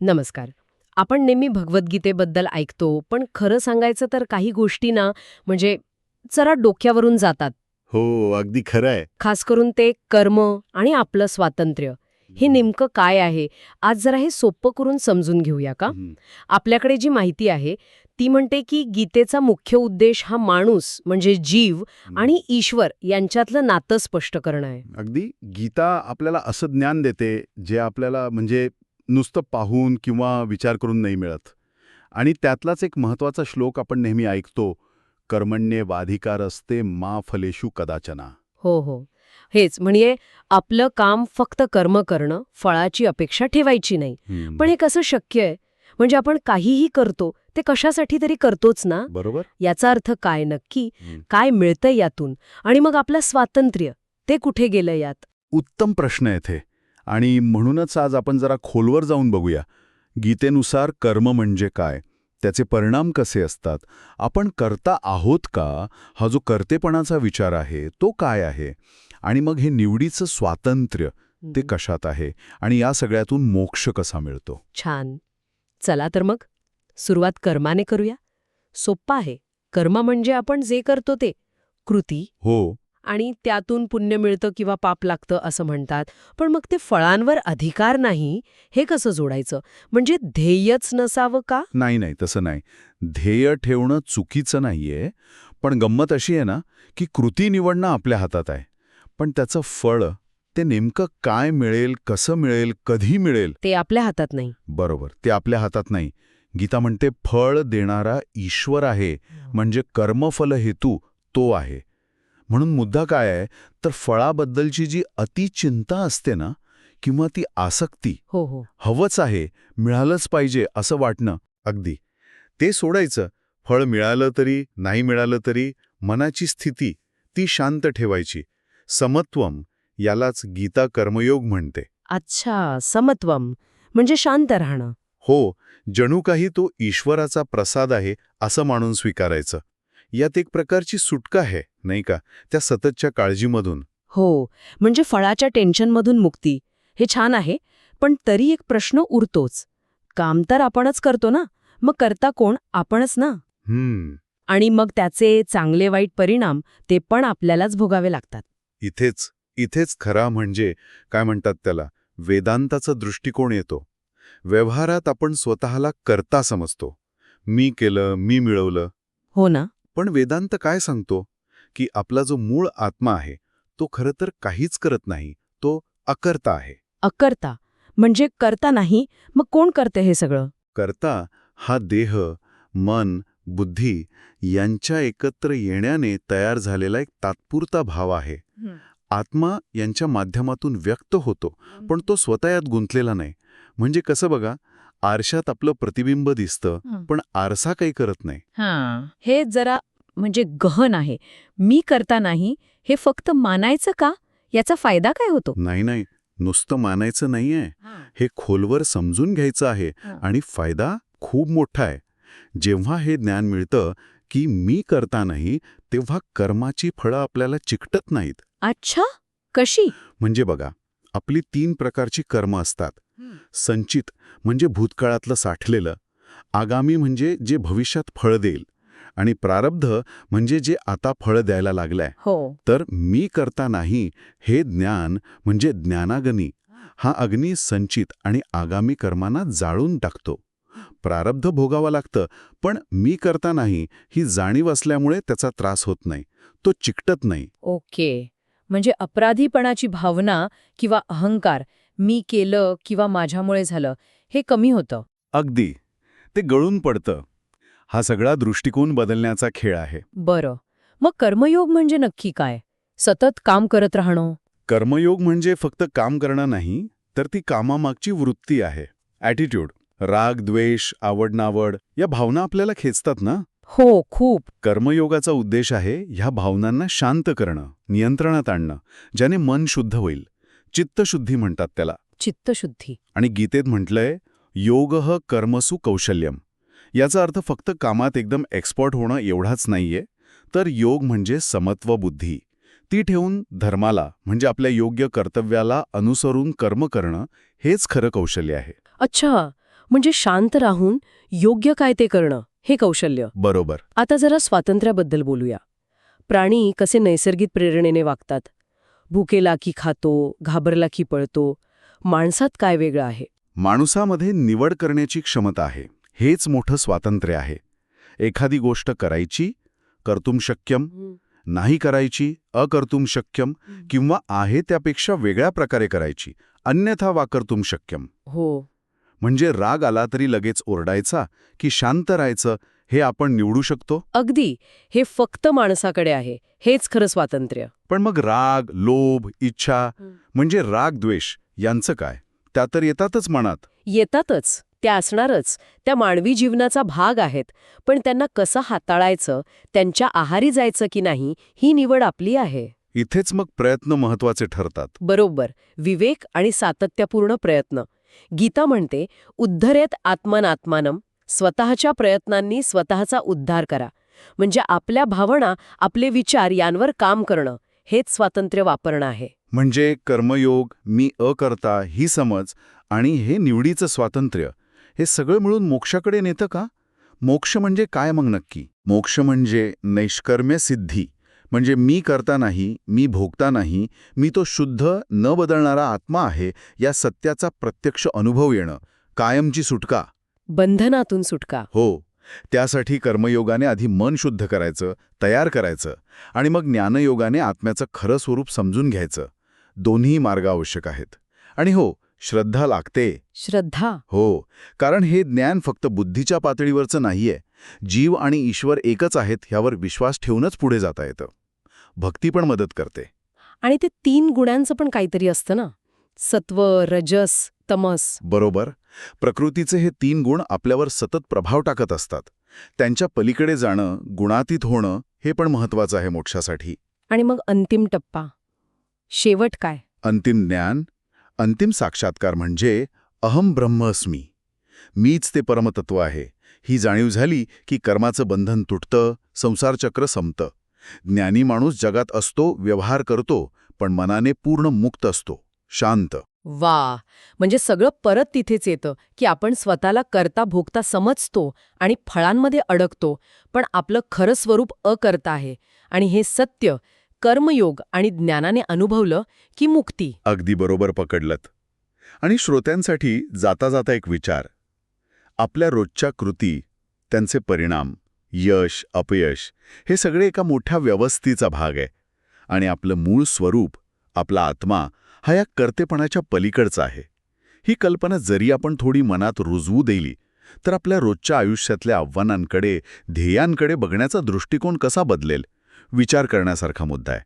नमस्कार. आपण नेहमी भगवद्गीतेबद्दल ऐकतो पण खरं सांगायचं तर काही गोष्टी ना म्हणजे जरा डोक्यावरून जातात. हो अगदी खरं आहे. खास करून ते कर्म आणि आपलं स्वातंत्र्य. हे नेमकं काय आहे? आज जरा हे सोपं करून समजून घेऊया का? आपल्याकडे जी माहिती आहे ती म्हणते की गीतेचा मुख्य उद्देश हा माणूस म्हणजे जीव. आणि ईश्वर यांच्यातलं नातं स्पष्ट करणं आहे. अगदी गीता आपल्याला असं ज्ञान देते जे आपल्याला म्हणजे नुसतं पाहून किंवा विचार करून नाही मिळत. आणि त्यातलाच एक महत्त्वाचा श्लोक आपण नेहमी ऐकतो कर्मण्ये वाधिकार असते मा फलेषु कदाचना. हो हो. हेच म्हणजे आपलं काम फक्त कर्म करणं फळाची अपेक्षा ठेवायची नाही. पण हे कसं शक्य आहे म्हणजे आपण काहीही करतो ते कशासाठी तरी करतोच ना? बरोबर. याचा अर्थ काय नक्की. काय मिळतं यातून? आणि मग आपलं स्वातंत्र्य ते कुठे गेलं यात? उत्तम प्रश्न येथे आणि म्हणूनच आज आपण जरा खोलवर जाऊन बघूया. गीतेनुसार कर्म म्हणजे काय? त्याचे परिणाम कसे असतात? आपण करता आहोत का? हा जो कर्तेपणाचा विचार आहे तो काय आहे? आणि मग हे निवडीचं स्वातंत्र्य ते कशात आहे? आणि या सगळ्यातून मोक्ष कसा मिळतो? छान. चला तर मग सुरुवात कर्माने करूया. सोप्पा आहे. कर्म म्हणजे आपण जे करतो ते. कृती. हो. आणि त्यातून पुण्य मिळतं किंवा पाप लागतं असं म्हणतात. पण मग ते फळांवर अधिकार नाही हे कसं जोडायचं? म्हणजे ध्येयच नसावं का? नाही नाही तसं नाही. ध्येय ठेवणं चुकीचं नाहीये. पण गंमत अशी आहे ना की कृती निवडणं आपल्या हातात आहे. पण त्याचं फळ ते नेमकं काय मिळेल कसं मिळेल कधी मिळेल? ते आपल्या हातात नाही. बरोबर ते आपल्या हातात नाही. गीता म्हणते फळ देणारा ईश्वर आहे. म्हणजे कर्मफल हेतू तो आहे. म्हणून मुद्दा काय आहे? तर फळाबद्दलची जी अतिचिंता असते ना किंवा ती आसक्ती हो हो. हवंच आहे मिळालंच पाहिजे असं वाटणं अगदी. ते सोडायचं फळ मिळालं तरी नाही मिळालं तरी मनाची स्थिती ती शांत ठेवायची. समत्वम यालाच गीता कर्मयोग म्हणते. अच्छा समत्वम म्हणजे शांत राहणं. हो जणू काही तो ईश्वराचा प्रसाद आहे असं मानून स्वीकारायचं. यात एक प्रकारची सुटका आहे नाही का? त्या सततच्या काळजीमधून. हो म्हणजे फळाच्या टेन्शनमधून मुक्ती. हे छान आहे पण तरी एक प्रश्न उरतोच. काम तर आपणच करतो ना? मग करता कोण? आपणच ना? हम्म. आणि मग त्याचे चांगले वाईट परिणाम ते पण आपल्यालाच भोगावे लागतात. इथेच इथेच खरा म्हणजे काय म्हणतात त्याला वेदांताचा दृष्टिकोन येतो. व्यवहारात आपण स्वतःला करता समजतो. मी केलं मी मिळवलं. हो ना? पण वेदांत काय सांगतो? की आपला जो मूळ आत्मा आहे तो खरं तर काहीच करत नाही तो अकर्ता आहे. अकर्ता. म्हणजे करता नाही मग कोण करते हे सगळं? करता हा देह मन बुद्धी यांच्या एकत्र येण्याने तयार झालेला एक तात्पुरता भाव आहे. आत्मा यांच्या माध्यमातून व्यक्त होतो पण तो स्वतः यात गुंतलेला नाही. म्हणजे कसं बघा आरशात आपलं प्रतिबिंब दिसतं पण आरसा काही करत नाही. हां. हे जरा म्हणजे गहन आहे. मी करता नाही हे फक्त मानायचं का? याचा फायदा काय होतो? नाही नाही. नुसतं मानायचं नाहीये. हे खोलवर समजून घ्यायचं आहे हां. आणि फायदा खूप मोठा आहे. जेव्हा हे ज्ञान मिळतं की मी करता नाही तेव्हा कर्माची फळं आपल्याला चिकटत नाहीत. अच्छा? कशी? म्हणजे बघा आपली तीन प्रकारची कर्म असतात. संचित म्हणजे भूतकाळातलं साठलेलं आगामी म्हणजे जे भविष्यात फळ देईल आणि प्रारब्ध म्हणजे जे आता फळ द्यायला लागलंय. हो. तर मी करता नाही हे ज्ञान म्हणजे ज्ञानाग्नी हा अग्नी संचित आणि आगामी कर्मांना जाळून टाकतो. प्रारब्ध भोगावं लागतं पण मी करता नाही ही जाणीव असल्यामुळे त्याचा त्रास होत नाही तो चिकटत नाही. ओके. म्हणजे अपराधीपणाची भावना किंवा अहंकार मी केलं किंवा माझ्यामुळे झालं हे कमी होतं. अगदी. ते गळून पडतं. हा सगळा दृष्टिकोन बदलण्याचा खेळ आहे. बरं. मग कर्मयोग म्हणजे नक्की काय? सतत काम करत राहणं? कर्मयोग म्हणजे फक्त काम करणं नाही तर ती कामामागची वृत्ती आहे. ॲटिट्यूड राग द्वेष आवड नावड या भावना आपल्याला खेचतात ना? हो खूप. कर्मयोगाचा उद्देश आहे ह्या भावनांना शांत करणं नियंत्रणात आणणं ज्याने मन शुद्ध होईल. चित्तशुद्धी म्हणतात त्याला. चित्तशुद्धी. आणि गीतेत म्हटलंय योग कर्मसु कौशल्यम. याचा अर्थ फक्त कामात एकदम एक्सपर्ट होणं एवढाच नाहीये तर योग म्हणजे समत्व बुद्धी. ती ठेवून धर्माला म्हणजे आपल्या योग्य कर्तव्याला अनुसरून कर्म करणं हेच खरं कौशल्य आहे. अच्छा म्हणजे शांत राहून योग्य काय ते करणं हे कौशल्य. बरोबर. आता जरा स्वातंत्र्याबद्दल बोलूया. प्राणी कसे नैसर्गिक प्रेरणेने वागतात? भुकेला की खातो घाबरला की पळतो माणसात काय वेगळं आहे? माणसामध्ये निवड करण्याची क्षमता आहे हेच मोठं स्वातंत्र्य आहे. एखादी गोष्ट करायची कर्तुम शक्यम नाही करायची अकर्तुम शक्यम किंवा आहे त्यापेक्षा वेगळ्या प्रकारे करायची अन्यथा वाकर्तुम शक्यम. हो. म्हणजे राग आला तरी लगेच ओरडायचा की शांत राहायचं हे आपण निवडू शकतो? अगदी. हे फक्त माणसाकडे आहे. हेच खरं स्वातंत्र्य. पण मग राग लोभ इच्छा. म्हणजे राग द्वेष यांचं काय? त्या तर येतातच मनात. येतातच. त्या असणारच. त्या मानवी जीवनाचा भाग आहेत. पण त्यांना कसं हाताळायचं? त्यांच्या आहारी जायचं की नाही? ही निवड आपली आहे. इथेच मग प्रयत्न महत्त्वाचे ठरतात. बरोबर. विवेक आणि सातत्यपूर्ण प्रयत्न. गीता म्हणते उद्धरेत आत्मनात्मानम स्वतःच्या प्रयत्नांनी स्वतःचा उद्धार करा. म्हणजे आपल्या भावना आपले विचार यांवर काम करणं हेच स्वातंत्र्य वापरणं आहे. म्हणजे कर्मयोग मी अकर्ता ही समज आणि हे निवडीचं स्वातंत्र्य हे सगळं मिळून मोक्षाकडे नेतं का? मोक्ष म्हणजे काय मग नक्की? मोक्ष म्हणजे नैष्कर्म्य सिद्धी. म्हणजे मी करता नाही मी भोगता नाही मी तो शुद्ध न बदलणारा आत्मा आहे या सत्याचा प्रत्यक्ष अनुभव येणं. कायमची सुटका. बंधनातून सुटका. हो. त्यासाठी कर्मयोगाने आधी मन शुद्ध करायचं तयार करायचं आणि मग ज्ञानयोगाने आत्म्याचं खरं स्वरूप समजून घ्यायचं. दोन्ही मार्ग आवश्यक आहेत. आणि हो श्रद्धा लागते. श्रद्धा. हो. कारण हे ज्ञान फक्त बुद्धीच्या पातळीवरचं नाहीये. जीव आणि ईश्वर एकच आहेत ह्यावर विश्वास ठेवूनच पुढे जाता येतं. भक्ती पण मदत करते. आणि ते तीन गुणांचं पण काहीतरी असतं ना? सत्व रजस तमस. बरोबर. प्रकृतीचे हे तीन गुण आपल्यावर सतत प्रभाव टाकत असतात. त्यांच्या पलीकडे जाणं गुणातीत होणं हे पण महत्वाचं आहे मोक्षासाठी. आणि मग अंतिम टप्पा. शेवट काय? अंतिम ज्ञान अंतिम साक्षात्कार म्हणजे अहम ब्रह्मस्मी मीच ते परमतत्व आहे. ही जाणीव झाली की कर्माचं बंधन तुटतं संसारचक्र संपतं. ज्ञानी माणूस जगात असतो व्यवहार करतो पण मनाने पूर्ण मुक्त असतो शांत. वा! म्हणजे सगळं परत तिथेच येतं की आपण स्वतःला करता भोगता समजतो आणि फळांमध्ये अडकतो पण आपलं खरं स्वरूप अकर्ता आहे. आणि हे सत्य कर्मयोग आणि ज्ञानाने अनुभवलं की मुक्ती. अगदी बरोबर पकडलत. आणि श्रोत्यांसाठी जाता जाता एक विचार. आपल्या रोजच्या कृती त्यांचे परिणाम यश अपयश हे सगळे एका मोठ्या व्यवस्थेचा भाग आहे. आणि आपलं मूळ स्वरूप आपला आत्मा हा या कर्तेपणाच्या पलीकडचा आहे. ही कल्पना जरी आपण थोडी मनात रुजवू दिली तर आपल्या रोजच्या आयुष्यातल्या आव्हानांकडे ध्येयांकडे बघण्याचा दृष्टिकोन कसा बदलेल? विचार करण्यासारखा मुद्दा आहे.